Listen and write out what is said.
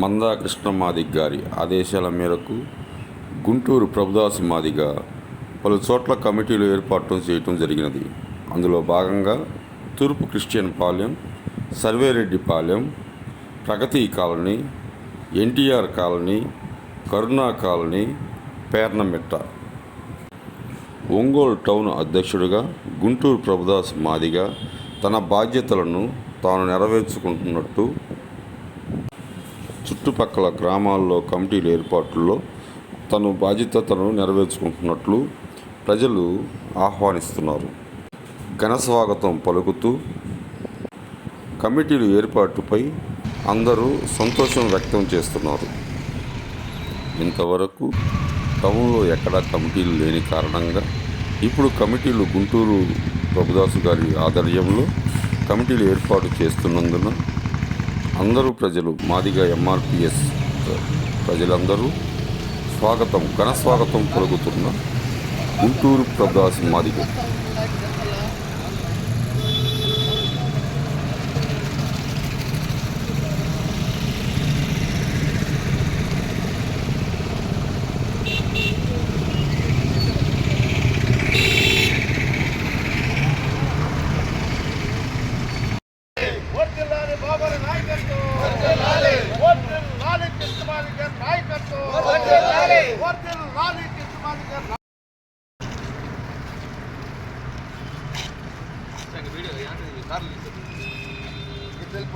మందా కృష్ణ మాదిగ్ గారి ఆదేశాల మేరకు గుంటూరు ప్రభుదాస్ మాదిగ పలు చోట్ల కమిటీలు ఏర్పాటు చేయటం జరిగినది. అందులో భాగంగా తూర్పు Christian Palem Sarvereddipalem Pragati colony NTR colony Karuna colony Pernamitta. Ongole town అధ్యక్షుడిగా గుంటూరు ప్రభుదాస్ మాదిగా తన బాధ్యతలను తాను నెరవేర్చుకుంటున్నట్టు చుట్టుపక్కల గ్రామాల్లో కమిటీల ఏర్పాట్లలో తను బాధ్యతను నెరవేర్చుకుంటున్నట్లు ప్రజలు ఆహ్వానిస్తున్నారు. ఘన స్వాగతం పలుకుతూ కమిటీలు ఏర్పాటుపై అందరూ సంతోషం వ్యక్తం చేస్తున్నారు. ఇంతవరకు టౌన్లో ఎక్కడా కమిటీలు లేని కారణంగా ఇప్పుడు కమిటీలు గుంటూరు ప్రభుదాసు గారి ఆధ్వర్యంలో కమిటీలు ఏర్పాటు చేస్తున్నందున అందరూ ప్రజలు మాదిగా ఎంఆర్పిఎస్ ప్రజలందరూ స్వాగతం ఘన స్వాగతం పలుకుతున్న గుంటూరు ప్రభాస్ మాదిగ. వర్ధిల్లాలి ఇది